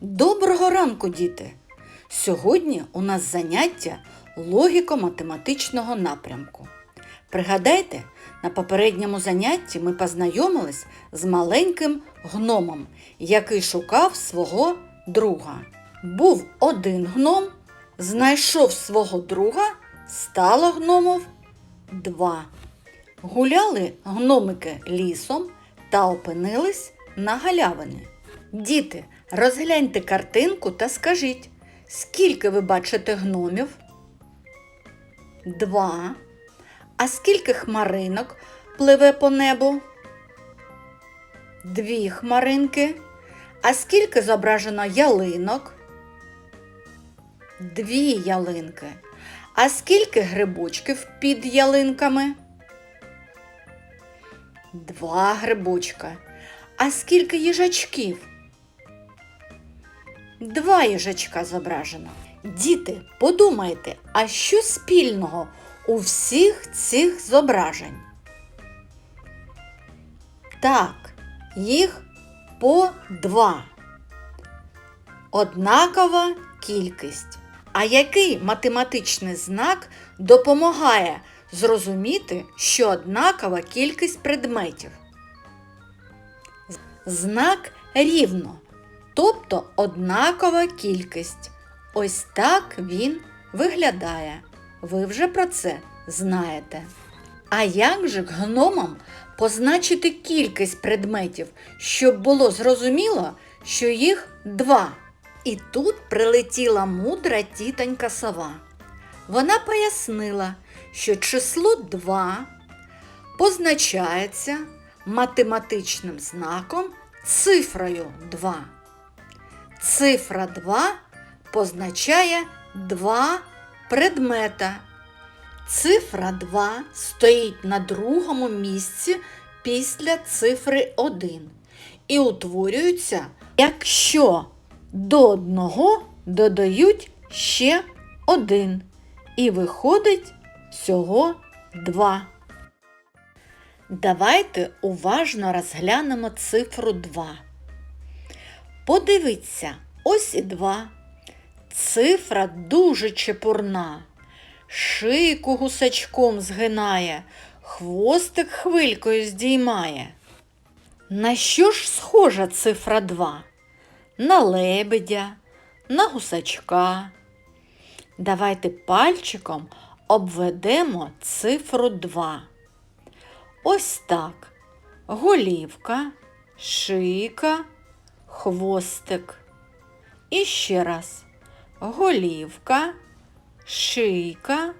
Доброго ранку, діти! Сьогодні у нас заняття логіко-математичного напрямку. Пригадайте, на попередньому занятті ми познайомились з маленьким гномом, який шукав свого друга. Був один гном, знайшов свого друга, стало гномов два. Гуляли гномики лісом та опинились на галявині. Діти, розгляньте картинку та скажіть, скільки ви бачите гномів? Два. А скільки хмаринок пливе по небу? Дві хмаринки. А скільки зображено ялинок? Дві ялинки. А скільки грибочків під ялинками? Два грибочка. А скільки їжачків? Два їжачка зображено. Діти, подумайте, а що спільного у всіх цих зображень? Так, їх по два. Однакова кількість. А який математичний знак допомагає зрозуміти, що однакова кількість предметів? Знак рівно, тобто однакова кількість. Ось так він виглядає. Ви вже про це знаєте. А як же гномам позначити кількість предметів, щоб було зрозуміло, що їх два? І тут прилетіла мудра тітонька сова. Вона пояснила, що число 2 позначається математичним знаком цифрою 2. Цифра 2 позначає два предмета. Цифра 2 стоїть на другому місці після цифри 1 і утворюється, якщо до одного додають ще один. І виходить всього 2. Давайте уважно розглянемо цифру 2. Подивіться, ось і 2. Цифра дуже чепурна. Шийку гусачком згинає, хвостик хвилькою здіймає. На що ж схожа цифра 2? На лебедя, на гусачка. Давайте пальчиком обведемо цифру 2. Ось так. Голівка, шийка, хвостик. І ще раз. Голівка, шийка,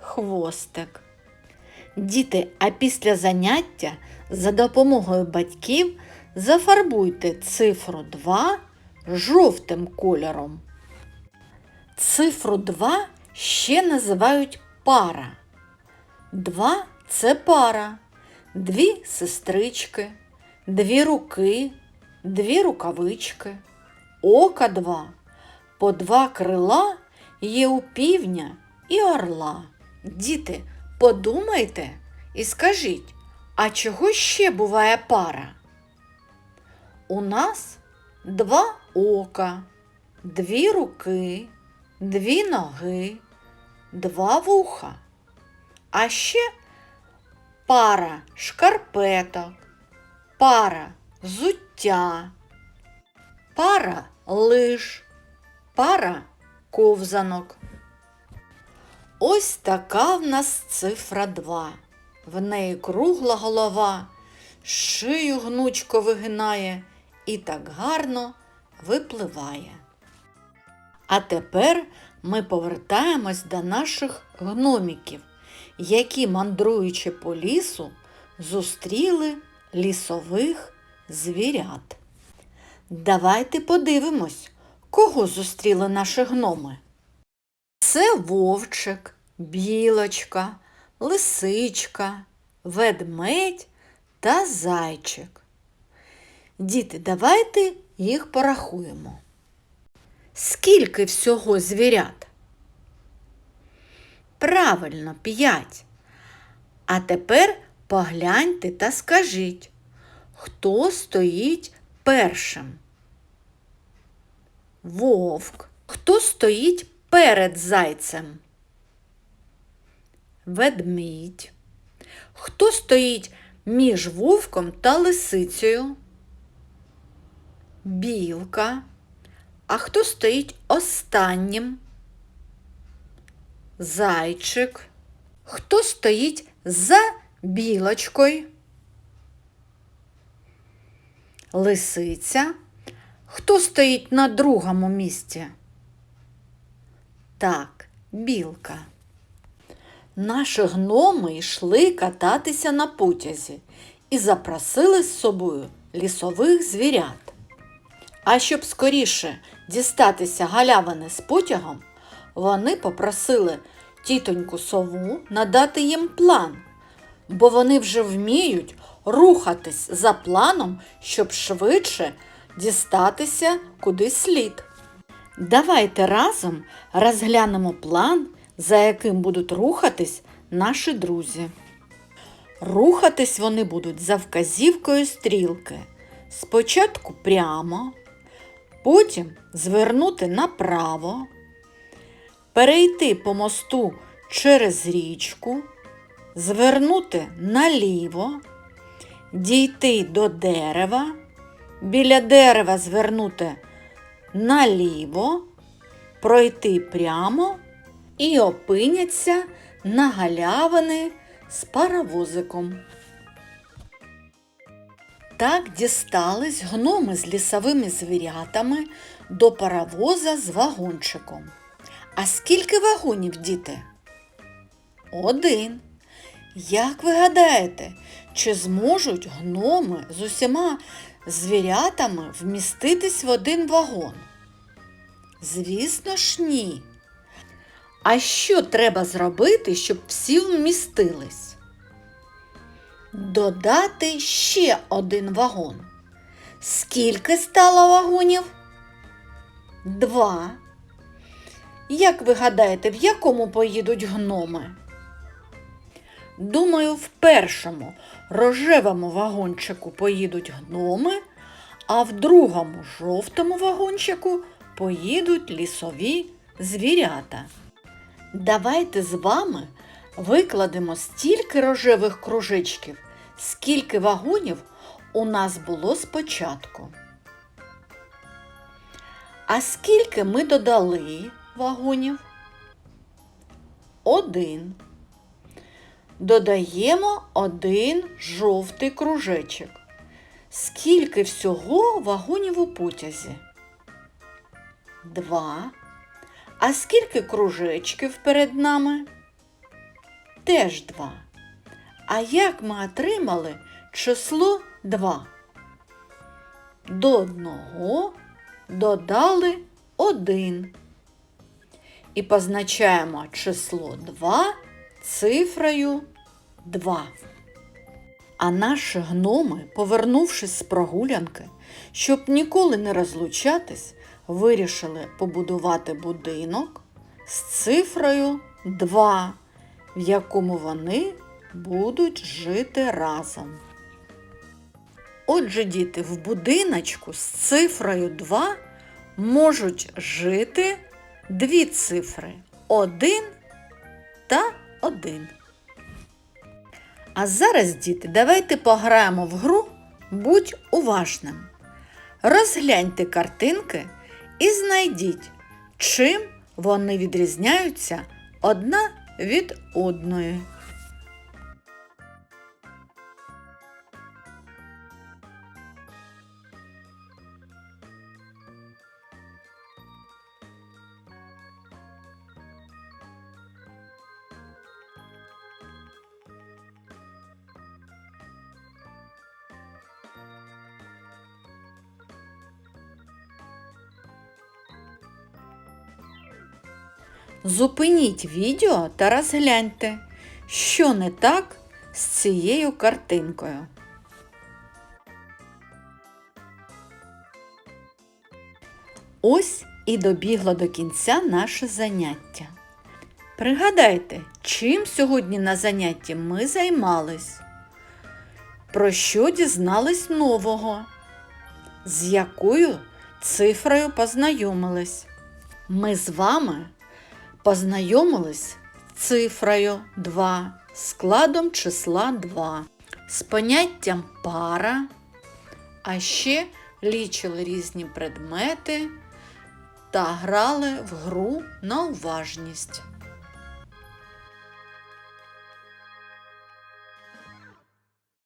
хвостик. Діти, а після заняття за допомогою батьків зафарбуйте цифру 2 жовтим кольором. Цифру 2 ще називають пара. 2 – це пара, дві сестрички, дві руки, дві рукавички, ока два, по два крила є у півня і орла. Діти, подумайте і скажіть, а чого ще буває пара? У нас два ока, дві руки, дві ноги, два вуха. А ще пара шкарпеток, пара взуття, пара лиж, пара ковзанок. Ось така в нас цифра 2. В неї кругла голова, шию гнучко вигинає і так гарно випливає. А тепер ми повертаємось до наших гноміків, які, мандруючи по лісу, зустріли лісових звірят. Давайте подивимось, кого зустріли наші гноми. Це вовчик, білочка, лисичка, ведмедь та зайчик. Діти, давайте їх порахуємо. Скільки всього звірят? Правильно, п'ять. А тепер погляньте та скажіть, хто стоїть першим? Вовк. Хто стоїть перед зайцем? Ведмідь. Хто стоїть між вовком та лисицею? Білка. А хто стоїть останнім? Зайчик. Хто стоїть за білочкою? Лисиця. Хто стоїть на другому місці? Так, білка. Наші гноми йшли кататися на потязі і запросили з собою лісових звірят. А щоб скоріше дістатися галявини з потягом, вони попросили тітоньку сову надати їм план, бо вони вже вміють рухатись за планом, щоб швидше дістатися куди слід. Давайте разом розглянемо план, за яким будуть рухатись наші друзі. Рухатись вони будуть за вказівкою стрілки. Спочатку прямо, потім звернути направо, перейти по мосту через річку, звернути наліво, дійти до дерева, біля дерева звернути наліво, пройти прямо і опиняться на галявини з паровозиком. Так дістались гноми з лісовими звірятами до паровоза з вагончиком. А скільки вагонів, діти? Один. Як ви гадаєте, чи зможуть гноми з усіма звірятами вміститись в один вагон? Звісно ж, ні. А що треба зробити, щоб всі вмістились? Додати ще один вагон. Скільки стало вагонів? Два. Як ви гадаєте, в якому поїдуть гноми? Думаю, в першому рожевому вагончику поїдуть гноми, а в другому жовтому вагончику поїдуть лісові звірята. Давайте з вами викладемо стільки рожевих кружечків, скільки вагонів у нас було спочатку. А скільки ми додали вагонів? Один. Додаємо один жовтий кружечок. Скільки всього вагонів у потязі? Два. А скільки кружечків перед нами? Теж два. А як ми отримали число 2? До одного додали 1. І позначаємо число 2 цифрою 2. А наші гноми, повернувшись з прогулянки, щоб ніколи не розлучатись, вирішили побудувати будинок з цифрою 2, в якому вони будуть жити разом. Отже, діти, в будиночку з цифрою 2 можуть жити дві цифри 1 та 1. А зараз, діти, давайте пограємо в гру Будь уважним. Розгляньте картинки і знайдіть, чим вони відрізняються одна від одної. Зупиніть відео та розгляньте, що не так з цією картинкою. Ось і добігло до кінця наше заняття. Пригадайте, чим сьогодні на занятті ми займались? Про що дізнались нового? З якою цифрою познайомились. Ми з вами познайомились з цифрою 2, складом числа 2, з поняттям пара, а ще лічили різні предмети та грали в гру на уважність.